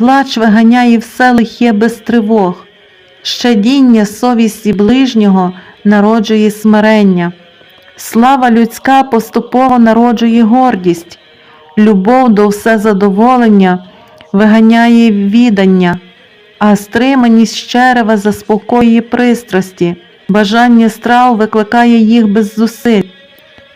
плач виганяє все лихе без тривог, щадіння совісті ближнього народжує смирення, слава людська поступово народжує гордість, любов до вседоволення виганяє відання, а стриманість черева заспокоює пристрасті, бажання страв викликає їх без зусиль.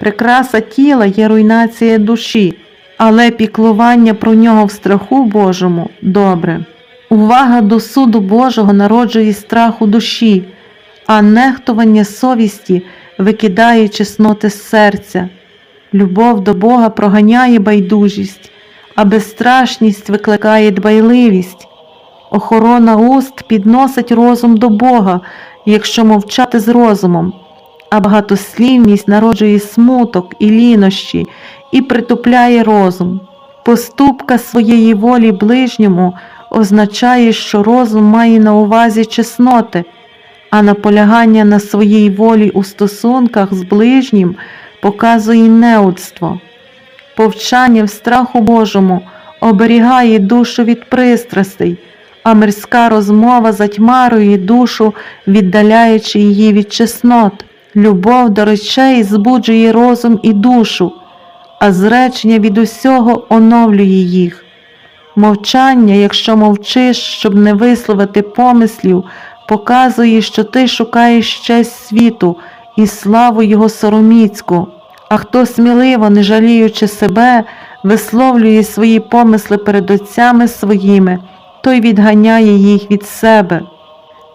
Прикраса тіла є руйнація душі, але піклування про нього в страху Божому добре. Увага до суду Божого народжує страх у душі, а нехтування совісті викидає чесноти з серця. Любов до Бога проганяє байдужість, а безстрашність викликає дбайливість. Охорона уст підносить розум до Бога, якщо мовчати з розумом, а багатослівність народжує смуток і лінощі і притупляє розум. Поступка своєї волі ближньому означає, що розум має на увазі чесноти, а наполягання на своїй волі у стосунках з ближнім показує неудство. Повчання в страху Божому оберігає душу від пристрастей, а мирська розмова затьмарює душу, віддаляючи її від чеснот. Любов до речей збуджує розум і душу, а зречення від усього оновлює їх. Мовчання, якщо мовчиш, щоб не висловити помислів, показує, що ти шукаєш честь світу і славу його сороміцьку. А хто сміливо, не жаліючи себе, висловлює свої помисли перед отцями своїми, той відганяє їх від себе.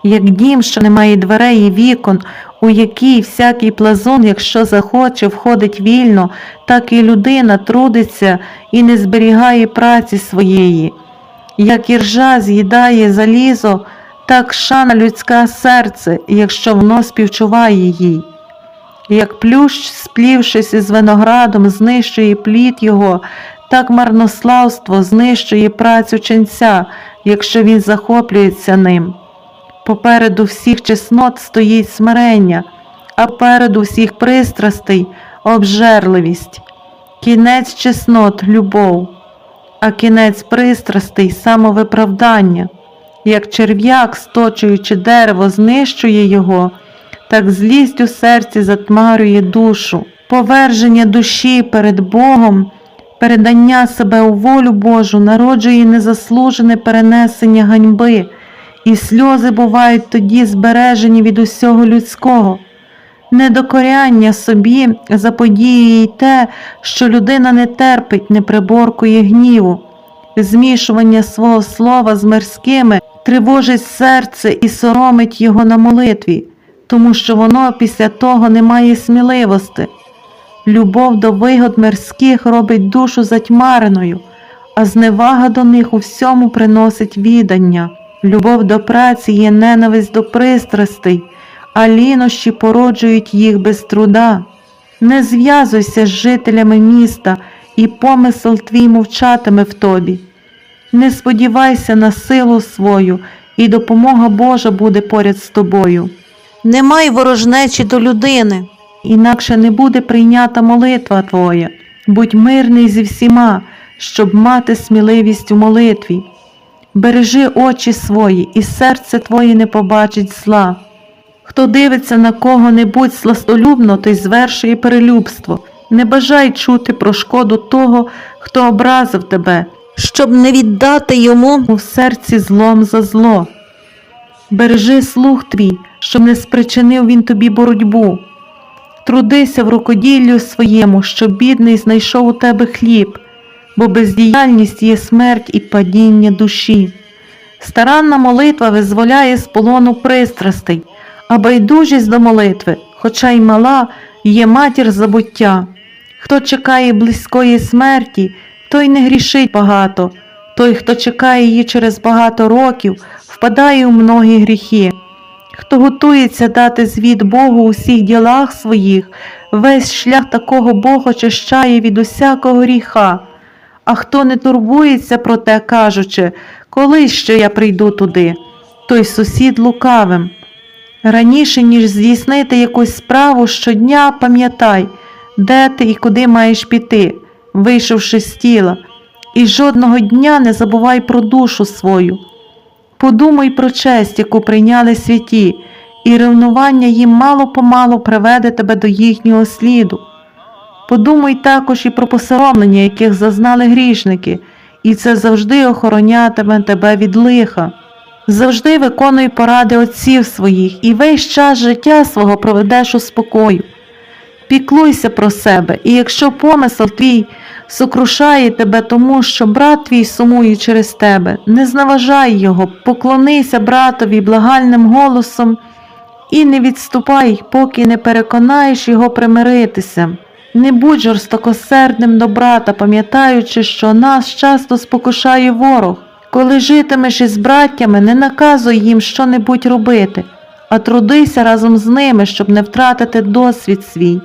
Як дім, що не має дверей і вікон, у який всякий плазун, якщо захоче, входить вільно, так і людина трудиться і не зберігає праці своєї. Як іржа з'їдає залізо, так шана людська серце, якщо воно співчуває їй. Як плющ, сплівшись із виноградом, знищує плід його, так марнославство знищує працю ченця, якщо він захоплюється ним. Попереду всіх чеснот стоїть смирення, а попереду всіх пристрастей обжерливість. Кінець чеснот любов, а кінець пристрастей самовиправдання. Як черв'як, сточуючи дерево, знищує його, так злість у серці затмарює душу, поверження душі перед Богом, передання себе у волю Божу народжує незаслужене перенесення ганьби, і сльози бувають тоді збережені від усього людського. Недокоряння собі заподіює й те, що людина не терпить, не приборкує гніву, змішування свого слова з мирськими тривожить серце і соромить його на молитві, тому що воно після того не має сміливості. Любов до вигод мирських робить душу затьмареною, а зневага до них у всьому приносить відання. Любов до праці є ненависть до пристрастей, а лінощі породжують їх без труда. Не зв'язуйся з жителями міста, і помисел твій мовчатиме в тобі. Не сподівайся на силу свою, і допомога Божа буде поряд з тобою. Не май ворожнечі до людини, інакше не буде прийнята молитва твоя. Будь мирний зі всіма, щоб мати сміливість у молитві. Бережи очі свої, і серце твоє не побачить зла. Хто дивиться на кого-небудь сластолюбно, той звершує перелюбство. Не бажай чути про шкоду того, хто образив тебе, щоб не віддати йому в серці злом за зло. Бережи слух твій, щоб не спричинив він тобі боротьбу. Трудися в рукоділлю своєму, щоб бідний знайшов у тебе хліб, бо бездіяльність є смерть і падіння душі. Старанна молитва визволяє з полону пристрастей, а байдужість до молитви, хоча й мала, є матір забуття. Хто чекає близької смерті, той не грішить багато, той, хто чекає її через багато років, впадає у многі гріхи. Хто готується дати звіт Богу у всіх ділах своїх, весь шлях такого Бог очищає від усякого гріха. А хто не турбується про те, кажучи, коли ще я прийду туди, той сусід лукавим. Раніше, ніж здійснити якусь справу, щодня пам'ятай, де ти і куди маєш піти, вийшовши з тіла. і жодного дня не забувай про душу свою. Подумай про честь, яку прийняли святі, і ревнування їм мало помалу приведе тебе до їхнього сліду. Подумай також і про посоромлення, яких зазнали грішники, і це завжди охоронятиме тебе від лиха. Завжди виконуй поради отців своїх і весь час життя свого проведеш у спокою. Піклуйся про себе, і якщо помисел твій сокрушає тебе тому, що брат твій сумує через тебе, не зневажай його, поклонися братові благальним голосом і не відступай, поки не переконаєш його примиритися. Не будь жорстокосердним до брата, пам'ятаючи, що нас часто спокушає ворог. Коли житимеш із браттями, не наказуй їм що-небудь робити, а трудися разом з ними, щоб не втратити досвід свій.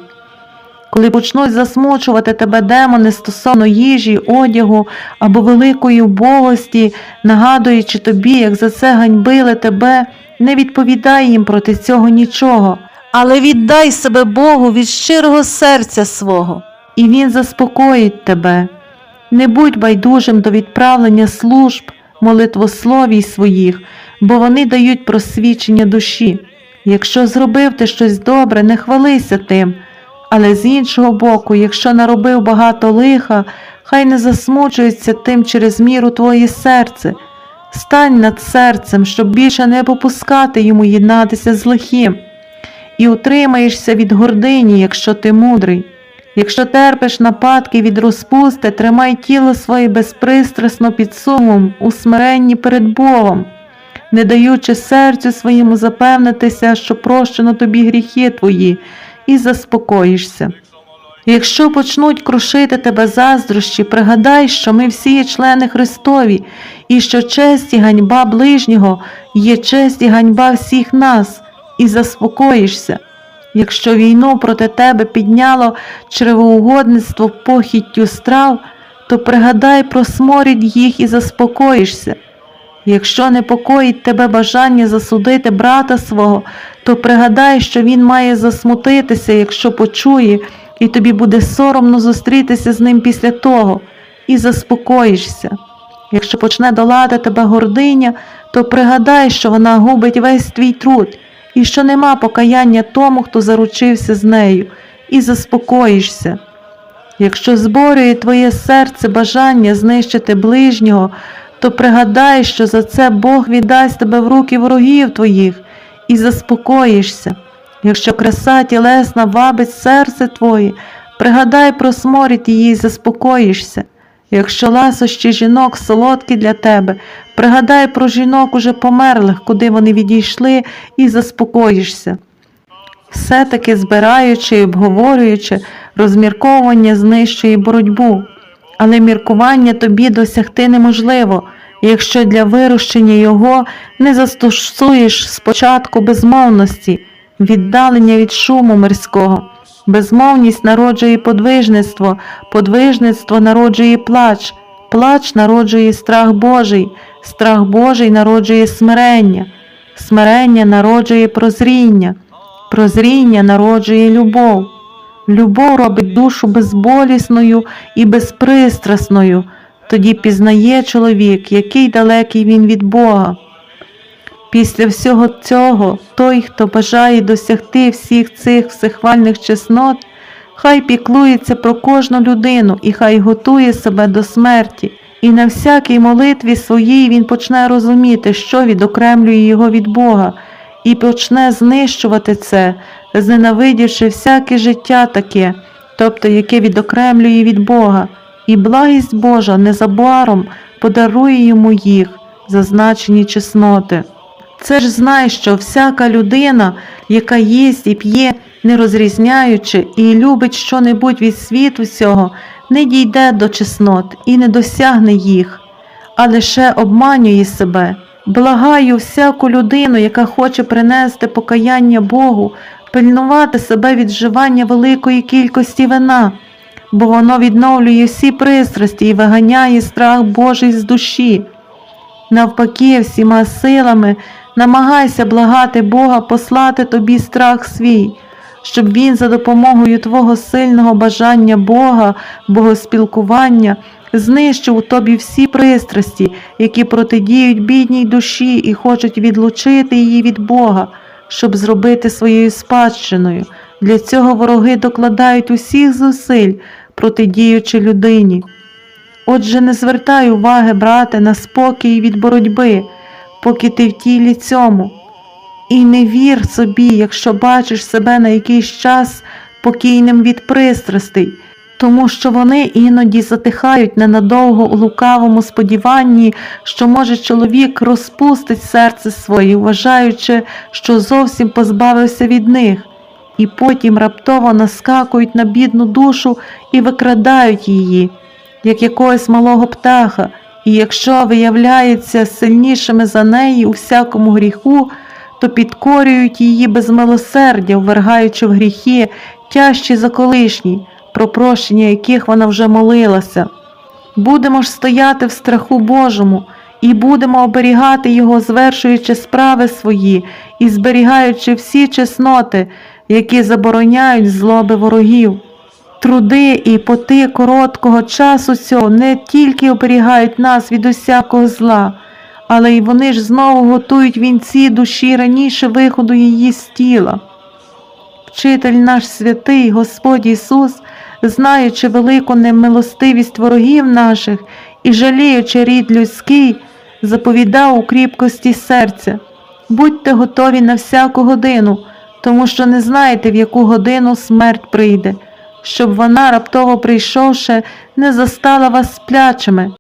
Коли почнуть засмучувати тебе демони стосовно їжі, одягу або великої убогості, нагадуючи тобі, як за це ганьбили тебе, не відповідай їм проти цього нічого, але віддай себе Богу від щирого серця свого, і Він заспокоїть тебе. Не будь байдужим до відправлення служб, молитвословій своїх, бо вони дають просвічення душі. Якщо зробив ти щось добре, не хвалися тим. Але з іншого боку, якщо наробив багато лиха, хай не засмучується тим через міру твоє серце. Стань над серцем, щоб більше не попускати йому єднатися з лихим, і утримаєшся від гордині, якщо ти мудрий. Якщо терпиш нападки від розпусти, тримай тіло своє безпристрасно під сумом, у смиренні перед Богом, не даючи серцю своєму запевнитися, що прощено тобі гріхи твої, і заспокоїшся. Якщо почнуть крушити тебе заздрощі, пригадай, що ми всі є члени Христові, і що честь і ганьба ближнього є честь і ганьба всіх нас, і заспокоїшся. Якщо війну проти тебе підняло чревоугодництво похіттю страв, то пригадай про сморід їх і заспокоїшся. Якщо непокоїть тебе бажання засудити брата свого, то пригадай, що він має засмутитися, якщо почує, і тобі буде соромно зустрітися з ним після того, і заспокоїшся. Якщо почне долати тебе гординя, то пригадай, що вона губить весь твій труд, і що нема покаяння тому, хто заручився з нею, і заспокоїшся. Якщо зборює твоє серце бажання знищити ближнього, то пригадай, що за це Бог віддасть тебе в руки ворогів твоїх і заспокоїшся. Якщо краса тілесна вабить серце твоє, пригадай про сморід її і заспокоїшся. Якщо ласощі жінок солодкі для тебе, пригадай про жінок уже померлих, куди вони відійшли, і заспокоїшся. Все-таки збираючи і обговорюючи, розмірковування знищує боротьбу, але міркування тобі досягти неможливо, якщо для вирощення його не застосуєш спочатку безмовності, віддалення від шуму мирського. Безмовність народжує подвижництво, подвижництво народжує плач, плач народжує страх Божий, страх Божий народжує смирення, смирення народжує прозріння, прозріння народжує любов. Любов робить душу безболісною і безпристрасною, тоді пізнає чоловік, який далекий він від Бога. Після всього цього той, хто бажає досягти всіх цих всехвальних чеснот, хай піклується про кожну людину і хай готує себе до смерті, і на всякій молитві своїй він почне розуміти, що відокремлює його від Бога, і почне знищувати це, зненавидівши всяке життя таке, тобто яке відокремлює від Бога, і благість Божа незабаром подарує йому їх, зазначені чесноти. Це ж знай, що всяка людина, яка їсть і п'є, не розрізняючи, і любить що-небудь від світу цього, не дійде до чеснот і не досягне їх, а лише обманює себе. Благаю всяку людину, яка хоче принести покаяння Богу, пильнувати себе від вживання великої кількості вина, бо воно відновлює всі пристрасті і виганяє страх Божий з душі. Навпаки, всіма силами намагайся благати Бога послати тобі страх свій, щоб Він за допомогою твого сильного бажання Бога, богоспілкування знищив у тобі всі пристрасті, які протидіють бідній душі і хочуть відлучити її від Бога, щоб зробити своєю спадщиною. Для цього вороги докладають усіх зусиль, протидіючи людині. Отже, не звертай уваги, брате, на спокій від боротьби, поки ти в тілі цьому. І не вір собі, якщо бачиш себе на якийсь час покійним від пристрастей, тому що вони іноді затихають ненадовго у лукавому сподіванні, що може чоловік розпустить серце своє, вважаючи, що зовсім позбавився від них, і потім раптово наскакують на бідну душу і викрадають її, як якогось малого птаха, і якщо виявляється сильнішими за неї у всякому гріху, то підкорюють її без милосердя, ввергаючи в гріхи, тяжчі за колишні, про прощення яких вона вже молилася. Будемо ж стояти в страху Божому і будемо оберігати Його, звершуючи справи свої і зберігаючи всі чесноти, які забороняють злоби ворогів. Труди і поти короткого часу цього не тільки оберігають нас від усякого зла, але й вони ж знову готують вінці душі раніше виходу її з тіла. Вчитель наш святий Господь Ісус, знаючи велику немилостивість ворогів наших і жаліючи рід людський, заповідав у кріпкості серця. Будьте готові на всяку годину, тому що не знаєте, в яку годину смерть прийде, щоб вона, раптово прийшовши, не застала вас сплячими.